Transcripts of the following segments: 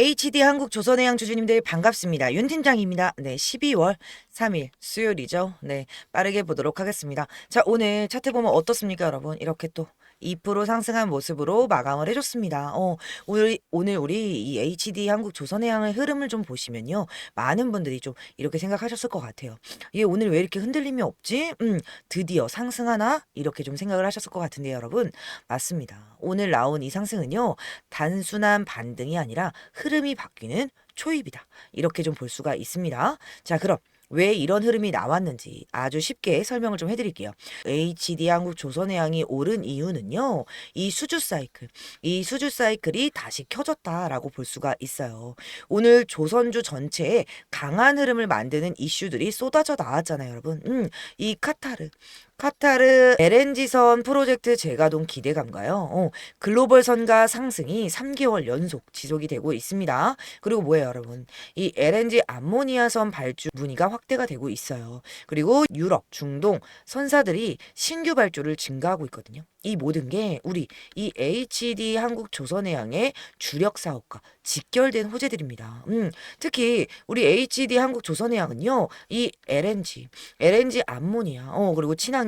HD 한국 조선해양 주주님들 반갑습니다. 윤 팀장입니다. 네, 12월 3일 수요일이죠. 네, 빠르게 보도록 하겠습니다. 자, 오늘 차트 보면 어떻습니까, 여러분? 이렇게 또 2% 상승한 모습으로 마감을 해줬습니다. 어, 오늘, 오늘 우리 이 HD 한국 조선해양의 흐름을 좀 보시면요. 많은 분들이 좀 이렇게 생각하셨을 것 같아요. 얘 오늘 왜 이렇게 흔들림이 없지? 음, 드디어 상승하나? 이렇게 좀 생각을 하셨을 것 같은데, 여러분. 맞습니다. 오늘 나온 이 상승은요. 단순한 반등이 아니라 흐름이 바뀌는 초입이다. 이렇게 좀 볼 수가 있습니다. 자, 그럼 왜 이런 흐름이 나왔는지 아주 쉽게 설명을 좀 해드릴게요. HD 한국 조선해양이 오른 이유는요. 이 수주 사이클, 이 수주 사이클이 다시 켜졌다라고 볼 수가 있어요. 오늘 조선주 전체에 강한 흐름을 만드는 이슈들이 쏟아져 나왔잖아요, 여러분. 음, 이 카타르, 카타르 LNG선 프로젝트 재가동 기대감가요. 어, 글로벌 선가 상승이 3개월 연속 지속이 되고 있습니다. 그리고 뭐예요, 여러분? 이 LNG 암모니아선 발주 문의가 확대가 되고 있어요. 그리고 유럽, 중동 선사들이 신규 발주를 증가하고 있거든요. 이 모든 게 우리 이 HD 한국 조선해양의 주력 사업과 직결된 호재들입니다. 음, 특히 우리 HD 한국 조선해양은요, 이 LNG, LNG 암모니아, 어, 그리고 친환경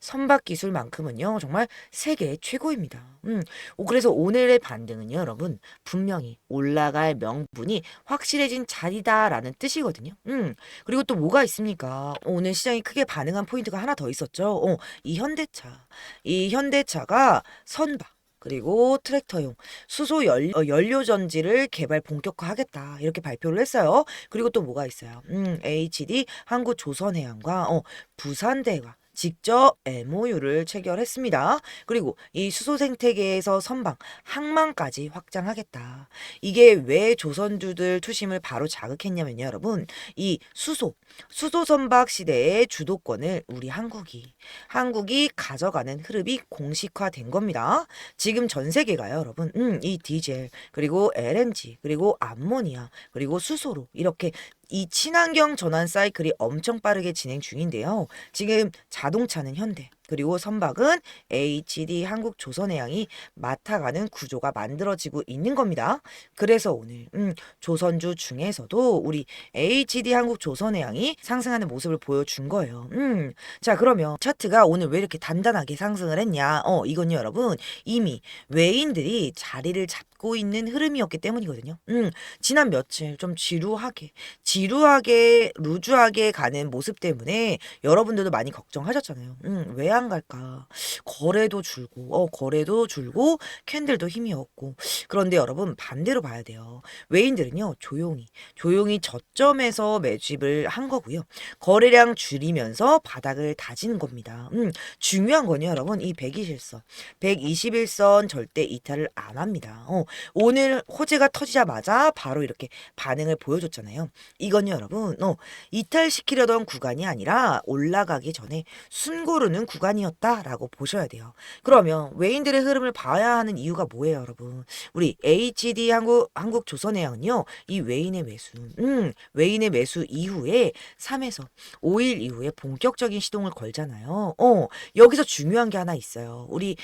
선박 기술만큼은요, 정말 세계 최고입니다. 음, 오, 그래서 오늘의 반등은요, 여러분, 분명히 올라갈 명분이 확실해진 자리다라는 뜻이거든요. 음, 그리고 또 뭐가 있습니까? 오늘 시장이 크게 반응한 포인트가 하나 더 있었죠. 어, 이 현대차. 이 현대차가 선박. 그리고 트랙터용 수소 연, 어, 연료 전지를 개발 본격화하겠다 이렇게 발표를 했어요. 그리고 또 뭐가 있어요? 음, HD 한국 조선해양과 어, 부산대가 직접 MOU를 체결했습니다. 그리고 이 수소 생태계에서 선방, 항만까지 확장하겠다. 이게 왜 조선주들 투심을 바로 자극했냐면요, 여러분. 이 수소, 수소 선박 시대의 주도권을 우리 한국이, 한국이 가져가는 흐름이 공식화된 겁니다. 지금 전 세계가요, 여러분. 음, 이 디젤, 그리고 LNG, 그리고 암모니아, 그리고 수소로 이렇게 이 친환경 전환 사이클이 엄청 빠르게 진행 중인데요. 지금 자동차는 현대, 그리고 선박은 HD 한국 조선해양이 맡아가는 구조가 만들어지고 있는 겁니다. 그래서 오늘 음, 조선주 중에서도 우리 HD 한국 조선해양이 상승하는 모습을 보여준 거예요. 음, 자 그러면 차트가 오늘 왜 이렇게 단단하게 상승을 했냐? 어 이건요 여러분 이미 외인들이 자리를 잡고 있는 흐름이었기 때문이거든요. 음, 지난 며칠 좀 지루하게 지루하게 루즈하게 가는 모습 때문에 여러분들도 많이 걱정하셨잖아요. 음, 왜안 갈까? 거래도 줄고, 어, 거래도 줄고, 캔들도 힘이 없고. 그런데 여러분, 반대로 봐야 돼요. 외인들은요, 조용히, 조용히 저점에서 매집을 한 거고요. 거래량 줄이면서 바닥을 다지는 겁니다. 음, 중요한 건요, 여러분, 이 121선, 121선 절대 이탈을 안 합니다. 어, 오늘 호재가 터지자마자 바로 이렇게 반응을 보여줬잖아요. 이건요, 여러분, 어, 이탈시키려던 구간이 아니라 올라가기 전에 숨고르는 구간 이었다라고 보셔야 돼요. 그러면 외인들의 흐름을 봐야 하는 이유가 뭐예요, 여러분? 우리 HD 한국 한국 조선해양은요, 이 외인의 매수, 음, 외인의 매수 이후에 3에서 5일 이후에 본격적인 시동을 걸잖아요. 어, 여기서 중요한 게 하나 있어요. 우리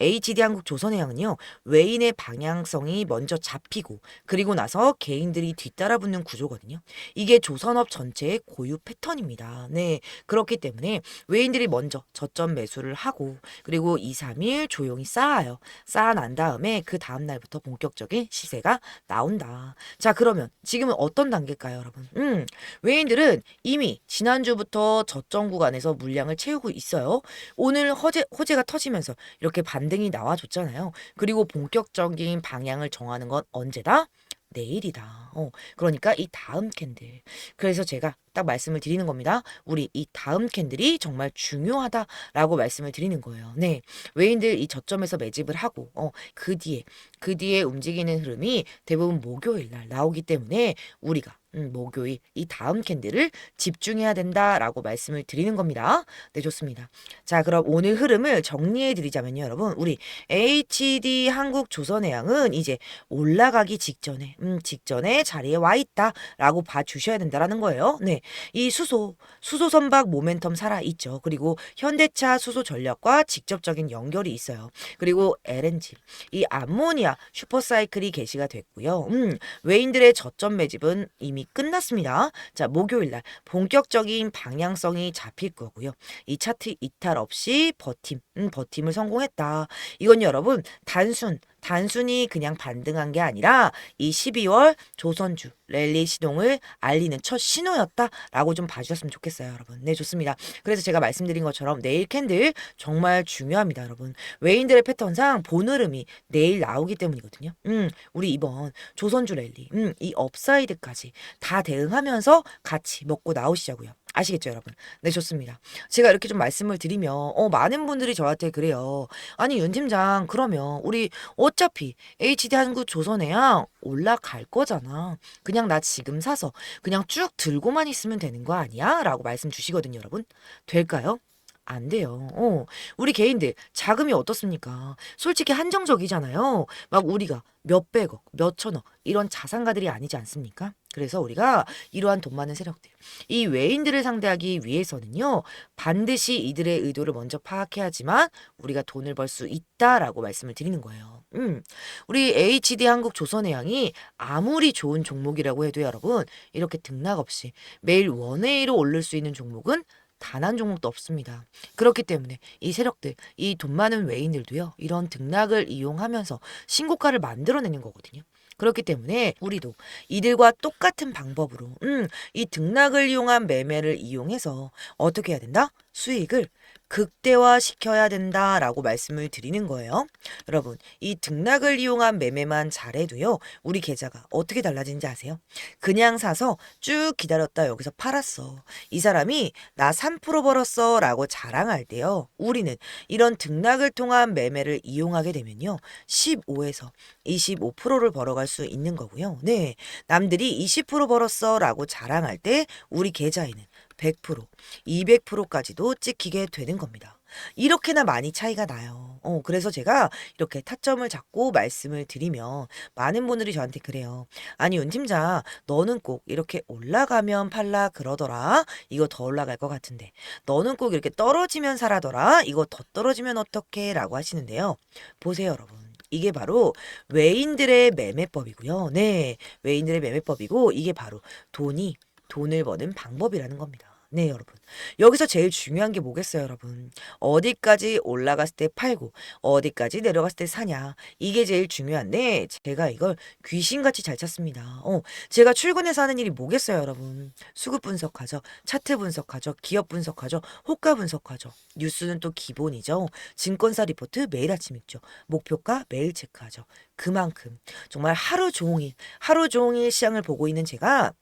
HD 한국 조선해양은요, 외인의 방향성이 먼저 잡히고, 그리고 나서 개인들이 뒤따라 붙는 구조거든요. 이게 조선업 전체의 고유 패턴입니다. 네. 그렇기 때문에 외인들이 먼저 저점 매수를 하고, 그리고 2, 3일 조용히 쌓아요. 쌓아난 다음에 그 다음 날부터 본격적인 시세가 나온다. 자, 그러면 지금은 어떤 단계일까요, 여러분? 음, 외인들은 이미 지난주부터 저점 구간에서 물량을 채우고 있어요. 오늘 허재, 호재가 터지면서 이렇게 반 반등이 나와줬잖아요. 그리고 본격적인 방향을 정하는 건 언제다? 내일이다. 어, 그러니까 이 다음 캔들. 그래서 제가 딱 말씀을 드리는 겁니다. 우리 이 다음 캔들이 정말 중요하다라고 말씀을 드리는 거예요. 네. 외인들 이 저점에서 매집을 하고, 어, 그 뒤에, 그 뒤에 움직이는 흐름이 대부분 목요일 날 나오기 때문에 우리가 음, 목요일 이 다음 캔들을 집중해야 된다라고 말씀을 드리는 겁니다. 네, 좋습니다. 자, 그럼 오늘 흐름을 정리해 드리자면요, 여러분. 우리 HD 한국 조선해양은 이제 올라가기 직전에 음, 직전에 자리에 와 있다라고 봐 주셔야 된다라는 거예요. 네. 이 수소 수소 선박 모멘텀 살아 있죠. 그리고 현대차 수소 전략과 직접적인 연결이 있어요. 그리고 LNG 이 암모니아 슈퍼사이클이 개시가 됐고요. 음, 외인들의 저점 매집은 이미 끝났습니다. 자, 목요일 날 본격적인 방향성이 잡힐 거고요. 이 차트 이탈 없이 버팀, 음, 버팀을 성공했다. 이건 여러분 단순 단순히 그냥 반등한 게 아니라 이 12월 조선주 랠리 시동을 알리는 첫 신호였다라고 좀 봐주셨으면 좋겠어요, 여러분. 네, 좋습니다. 그래서 제가 말씀드린 것처럼 내일 캔들 정말 중요합니다, 여러분. 외인들의 패턴상 본 흐름이 내일 나오기 때문이거든요. 음, 우리 이번 조선주 랠리, 음, 이 업사이드까지 다 대응하면서 같이 먹고 나오시자고요. 아시겠죠, 여러분? 네, 좋습니다. 제가 이렇게 좀 말씀을 드리면, 어, 많은 분들이 저한테 그래요. 아니, 윤 팀장, 그러면 우리 어차피 HD 한국 조선해양 올라갈 거잖아. 그냥 나 지금 사서 그냥 쭉 들고만 있으면 되는 거 아니야? 라고 말씀 주시거든요, 여러분. 될까요? 안 돼요. 어, 우리 개인들 자금이 어떻습니까? 솔직히 한정적이잖아요. 막 우리가 몇백억, 몇천억 이런 자산가들이 아니지 않습니까? 그래서 우리가 이러한 돈 많은 세력들, 이 외인들을 상대하기 위해서는요, 반드시 이들의 의도를 먼저 파악해야지만 우리가 돈을 벌 수 있다라고 말씀을 드리는 거예요. 음, 우리 HD 한국 조선해양이 아무리 좋은 종목이라고 해도 여러분, 이렇게 등락 없이 매일 원웨이로 오를 수 있는 종목은 단 한 종목도 없습니다. 그렇기 때문에 이 세력들, 이 돈 많은 외인들도요, 이런 등락을 이용하면서 신고가를 만들어내는 거거든요. 그렇기 때문에 우리도 이들과 똑같은 방법으로, 음, 이 등락을 이용한 매매를 이용해서 어떻게 해야 된다? 수익을 극대화 시켜야 된다라고 말씀을 드리는 거예요. 여러분, 이 등락을 이용한 매매만 잘해도요, 우리 계좌가 어떻게 달라진지 아세요? 그냥 사서 쭉 기다렸다 여기서 팔았어. 이 사람이 나 3% 벌었어 라고 자랑할 때요, 우리는 이런 등락을 통한 매매를 이용하게 되면요, 15에서 25%를 벌어갈 수 있는 거고요. 네. 남들이 20% 벌었어 라고 자랑할 때 우리 계좌에는 100%, 200%까지도 찍히게 되는 겁니다. 이렇게나 많이 차이가 나요. 어, 그래서 제가 이렇게 타점을 잡고 말씀을 드리면 많은 분들이 저한테 그래요. 아니, 윤 팀장, 너는 꼭 이렇게 올라가면 팔라 그러더라. 이거 더 올라갈 것 같은데. 너는 꼭 이렇게 떨어지면 사라더라. 이거 더 떨어지면 어떡해? 라고 하시는데요. 보세요, 여러분. 이게 바로 외인들의 매매법이고요. 네, 외인들의 매매법이고 이게 바로 돈이 돈을 버는 방법이라는 겁니다. 네, 여러분. 여기서 제일 중요한 게 뭐겠어요, 여러분? 어디까지 올라갔을 때 팔고, 어디까지 내려갔을 때 사냐. 이게 제일 중요한데, 제가 이걸 귀신같이 잘 찾습니다. 어, 제가 출근해서 하는 일이 뭐겠어요, 여러분? 수급 분석하죠. 차트 분석하죠. 기업 분석하죠. 호가 분석하죠. 뉴스는 또 기본이죠. 증권사 리포트 매일 아침 읽죠. 목표가 매일 체크하죠. 그만큼 정말 하루 종일, 하루 종일 시장을 보고 있는 제가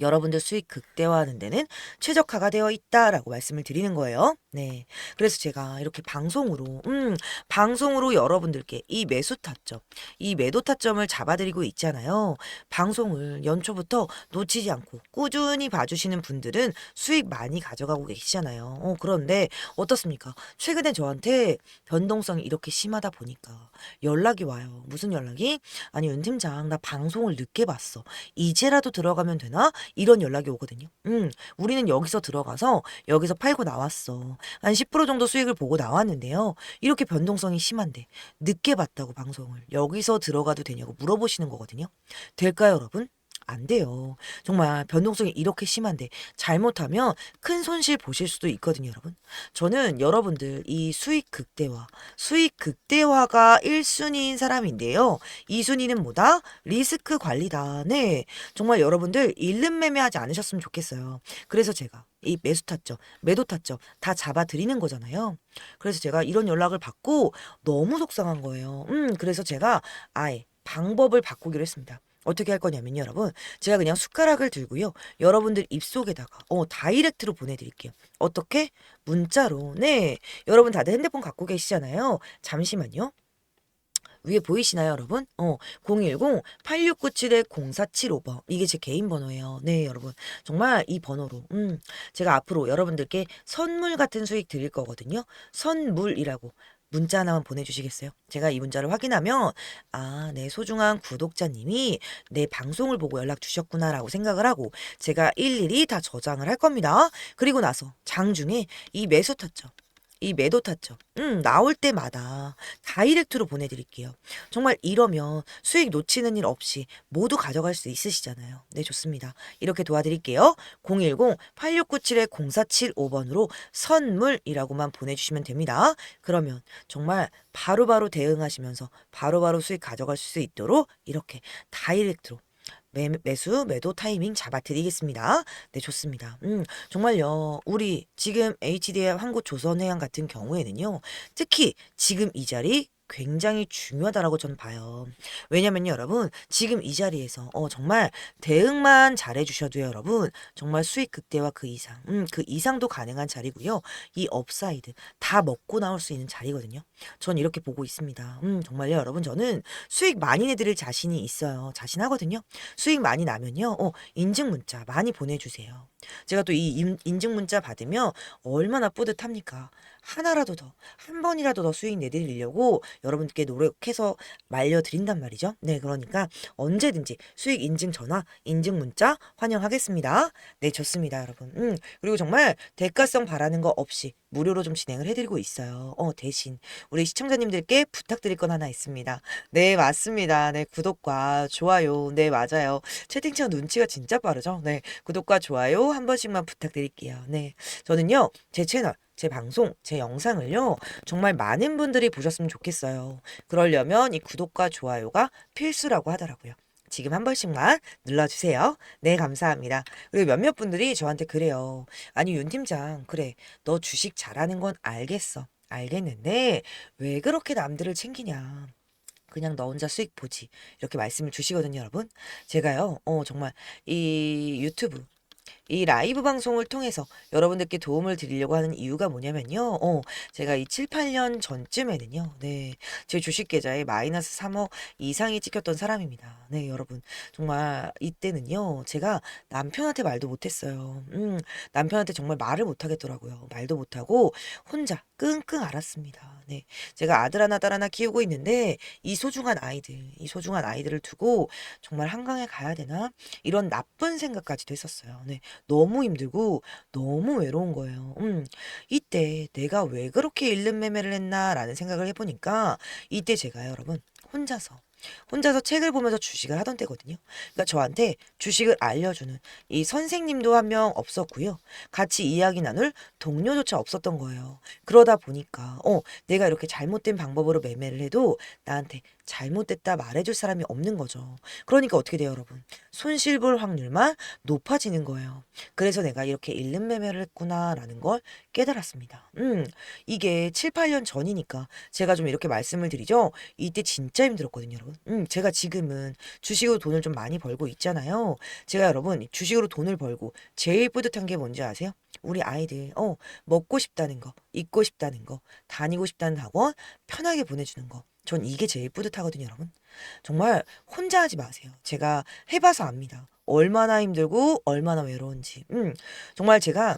여러분들 수익 극대화하는 데는 최적화가 되어 있다라고 말씀을 드리는 거예요. 네. 그래서 제가 이렇게 방송으로, 음, 방송으로 여러분들께 이 매수 타점, 이 매도 타점을 잡아드리고 있잖아요. 방송을 연초부터 놓치지 않고 꾸준히 봐주시는 분들은 수익 많이 가져가고 계시잖아요. 어, 그런데 어떻습니까? 최근에 저한테 변동성이 이렇게 심하다 보니까 연락이 와요. 무슨 연락이? 아니, 윤 팀장, 나 방송을 늦게 봤어. 이제라도 들어가면 되나? 이런 연락이 오거든요. 음, 우리는 여기서 들어가서 여기서 팔고 나왔어. 한 10% 정도 수익을 보고 나왔는데요. 이렇게 변동성이 심한데 늦게 봤다고 방송을 여기서 들어가도 되냐고 물어보시는 거거든요. 될까요, 여러분? 안 돼요. 정말 변동성이 이렇게 심한데 잘못하면 큰 손실 보실 수도 있거든요, 여러분. 저는 여러분들 이 수익 극대화, 수익 극대화가 1순위인 사람인데요. 2순위는 뭐다? 리스크 관리다. 네. 정말 여러분들 일름 매매하지 않으셨으면 좋겠어요. 그래서 제가 이 매수 타점, 매도 타점 다 잡아 드리는 거잖아요. 그래서 제가 이런 연락을 받고 너무 속상한 거예요. 음, 그래서 제가 아예 방법을 바꾸기로 했습니다. 어떻게 할 거냐면요, 여러분. 제가 그냥 숟가락을 들고요. 여러분들 입속에다가, 어, 다이렉트로 보내 드릴게요. 어떻게? 문자로. 네. 여러분 다들 핸드폰 갖고 계시잖아요. 잠시만요. 위에 보이시나요, 여러분? 어, 010-8697-0475번. 이게 제 개인 번호예요. 네, 여러분. 정말 이 번호로, 음, 제가 앞으로 여러분들께 선물 같은 수익 드릴 거거든요. 선물이라고. 문자 하나만 보내주시겠어요? 제가 이 문자를 확인하면, 아, 내 소중한 구독자님이 내 방송을 보고 연락 주셨구나라고 생각을 하고, 제가 일일이 다 저장을 할 겁니다. 그리고 나서 장중에 이 매수 타점, 이 매도 타점, 음, 나올 때마다 다이렉트로 보내드릴게요. 정말 이러면 수익 놓치는 일 없이 모두 가져갈 수 있으시잖아요. 네, 좋습니다. 이렇게 도와드릴게요. 010-8697-0475번으로 선물이라고만 보내주시면 됩니다. 그러면 정말 바로바로 대응하시면서 바로 바로 수익 가져갈 수 있도록 이렇게 다이렉트로 매, 매수, 매도 타이밍 잡아드리겠습니다. 네, 좋습니다. 음, 정말요, 우리 지금 HDI 한국 조선해양 같은 경우에는요, 특히 지금 이 자리 굉장히 중요하다라고 저는 봐요. 왜냐면요, 여러분, 지금 이 자리에서, 어, 정말 대응만 잘해주셔도요, 여러분, 정말 수익 극대화 그 이상, 음, 그 이상도 가능한 자리고요. 이 업사이드 다 먹고 나올 수 있는 자리거든요. 전 이렇게 보고 있습니다. 음, 정말요, 여러분, 저는 수익 많이 내드릴 자신이 있어요. 자신하거든요. 수익 많이 나면요, 어, 인증 문자 많이 보내주세요. 제가 또 이 인증 문자 받으면 얼마나 뿌듯합니까? 하나라도 더, 한 번이라도 더 수익 내드리려고 여러분께 노력해서 말려드린단 말이죠. 네, 그러니까 언제든지 수익 인증 전화, 인증 문자 환영하겠습니다. 네, 좋습니다, 여러분. 음, 그리고 정말 대가성 바라는 거 없이 무료로 좀 진행을 해드리고 있어요. 어, 대신 우리 시청자님들께 부탁드릴 건 하나 있습니다. 네, 맞습니다. 네, 구독과 좋아요. 네, 맞아요. 채팅창 눈치가 진짜 빠르죠. 네, 구독과 좋아요 한 번씩만 부탁드릴게요. 네, 저는요, 제 채널, 제 방송, 제 영상을요, 정말 많은 분들이 보셨으면 좋겠어요. 그러려면 이 구독과 좋아요가 필수라고 하더라고요. 지금 한 번씩만 눌러주세요. 네, 감사합니다. 그리고 몇몇 분들이 저한테 그래요. 아니, 윤 팀장, 그래. 너 주식 잘하는 건 알겠어. 알겠는데, 왜 그렇게 남들을 챙기냐. 그냥 너 혼자 수익 보지. 이렇게 말씀을 주시거든요, 여러분. 제가요, 어, 정말, 이 유튜브, 이 라이브 방송을 통해서 여러분들께 도움을 드리려고 하는 이유가 뭐냐면요. 어, 제가 이 7, 8년 전쯤에는요. 네. 제 주식 계좌에 마이너스 3억 이상이 찍혔던 사람입니다. 네, 여러분. 정말 이때는요. 제가 남편한테 말도 못 했어요. 음, 남편한테 정말 말을 못 하겠더라고요. 말도 못 하고 혼자 끙끙 앓았습니다. 네. 제가 아들 하나, 딸 하나 키우고 있는데 이 소중한 아이들, 이 소중한 아이들을 두고 정말 한강에 가야 되나? 이런 나쁜 생각까지도 했었어요. 네. 너무 힘들고 너무 외로운 거예요. 음. 이때 내가 왜 그렇게 잃는 매매를 했나라는 생각을 해보니까 이때 제가 여러분 혼자서 혼자서 책을 보면서 주식을 하던 때거든요. 그러니까 저한테 주식을 알려주는 이 선생님도 한 명 없었고요. 같이 이야기 나눌 동료조차 없었던 거예요. 그러다 보니까 어 내가 이렇게 잘못된 방법으로 매매를 해도 나한테 잘못됐다 말해줄 사람이 없는 거죠. 그러니까 어떻게 돼요, 여러분? 손실 볼 확률만 높아지는 거예요. 그래서 내가 이렇게 잃는 매매를 했구나라는 걸 깨달았습니다. 음, 이게 7, 8년 전이니까 제가 좀 이렇게 말씀을 드리죠. 이때 진짜 힘들었거든요, 여러분. 음, 제가 지금은 주식으로 돈을 좀 많이 벌고 있잖아요. 제가 여러분, 주식으로 돈을 벌고 제일 뿌듯한 게 뭔지 아세요? 우리 아이들, 어, 먹고 싶다는 거, 입고 싶다는 거, 다니고 싶다는 학원 편하게 보내주는 거. 전 이게 제일 뿌듯하거든요, 여러분. 정말 혼자 하지 마세요. 제가 해봐서 압니다. 얼마나 힘들고 얼마나 외로운지. 음, 정말 제가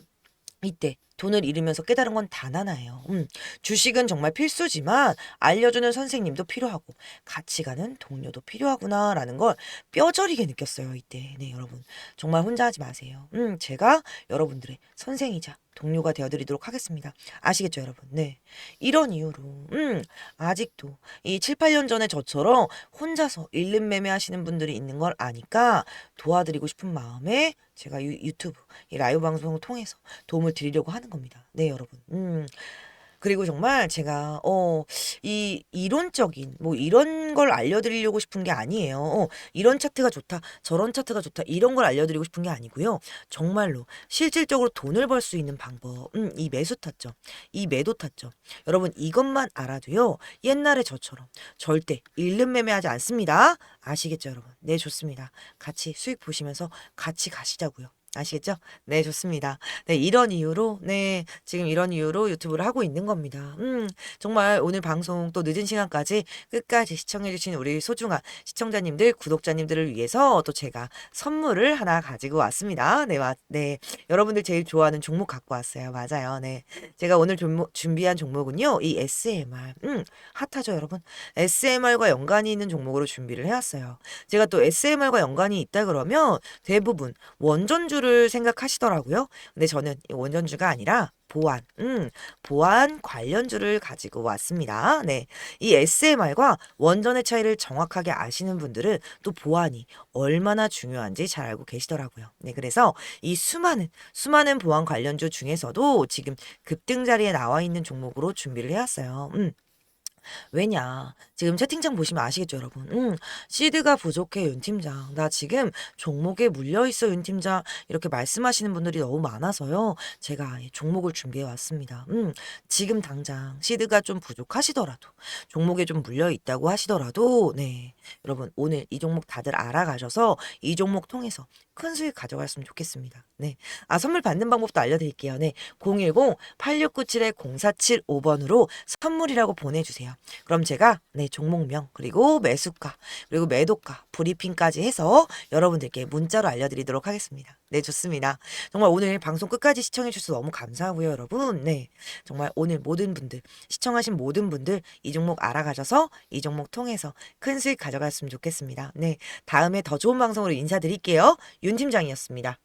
이때 돈을 잃으면서 깨달은 건 단 하나예요. 음, 주식은 정말 필수지만 알려주는 선생님도 필요하고 같이 가는 동료도 필요하구나라는 걸 뼈저리게 느꼈어요. 이때. 네, 여러분. 정말 혼자 하지 마세요. 음, 제가 여러분들의 선생이자 동료가 되어드리도록 하겠습니다. 아시겠죠, 여러분? 네. 이런 이유로, 음, 아직도 이 7, 8년 전에 저처럼 혼자서 잃는 매매 하시는 분들이 있는 걸 아니까 도와드리고 싶은 마음에 제가 유, 유튜브, 이 라이브 방송을 통해서 도움을 드리려고 하는 겁니다. 네, 여러분. 음. 그리고 정말 제가 어 이 이론적인 뭐 이런 걸 알려드리려고 싶은 게 아니에요. 어, 이런 차트가 좋다, 저런 차트가 좋다 이런 걸 알려드리고 싶은 게 아니고요. 정말로 실질적으로 돈을 벌 수 있는 방법, 음, 이 매수 타점, 이 매도 타점. 여러분 이것만 알아도요. 옛날에 저처럼 절대 잃는 매매하지 않습니다. 아시겠죠, 여러분? 네, 좋습니다. 같이 수익 보시면서 같이 가시자고요. 아시겠죠? 네, 좋습니다. 네, 이런 이유로, 네, 지금 이런 이유로 유튜브를 하고 있는 겁니다. 음, 정말 오늘 방송 또 늦은 시간까지 끝까지 시청해주신 우리 소중한 시청자님들, 구독자님들을 위해서 또 제가 선물을 하나 가지고 왔습니다. 네, 와, 네. 여러분들 제일 좋아하는 종목 갖고 왔어요. 맞아요. 네. 제가 오늘 종목, 준비한 종목은요, 이 SMR. 음, 핫하죠, 여러분? SMR과 연관이 있는 종목으로 준비를 해왔어요. 제가 또 SMR과 연관이 있다 그러면 대부분 원전주를 생각하시더라고요. 근데 저는 이 원전주가 아니라 보안, 음, 보안 관련주를 가지고 왔습니다. 네. 이 SMR과 원전의 차이를 정확하게 아시는 분들은 또 보안이 얼마나 중요한지 잘 알고 계시더라고요. 네. 그래서 이 수많은, 수많은 보안 관련주 중에서도 지금 급등 자리에 나와 있는 종목으로 준비를 해왔어요. 음. 왜냐? 지금 채팅창 보시면 아시겠죠, 여러분? 음, 시드가 부족해, 윤 팀장. 나 지금 종목에 물려있어, 윤 팀장. 이렇게 말씀하시는 분들이 너무 많아서요. 제가 이 종목을 준비해 왔습니다. 음, 지금 당장 시드가 좀 부족하시더라도, 종목에 좀 물려있다고 하시더라도, 네. 여러분, 오늘 이 종목 다들 알아가셔서 이 종목 통해서 큰 수익 가져갔으면 좋겠습니다. 네. 아, 선물 받는 방법도 알려드릴게요. 네. 010-8697-0475번으로 선물이라고 보내주세요. 그럼 제가, 네, 종목명, 그리고 매수가, 그리고 매도가, 브리핑까지 해서 여러분들께 문자로 알려드리도록 하겠습니다. 네, 좋습니다. 정말 오늘 방송 끝까지 시청해 주셔서 너무 감사하고요, 여러분. 네. 정말 오늘 모든 분들, 시청하신 모든 분들, 이 종목 알아가셔서 이 종목 통해서 큰 수익 가져갔으면 좋겠습니다. 네. 다음에 더 좋은 방송으로 인사드릴게요. 윤 팀장이었습니다.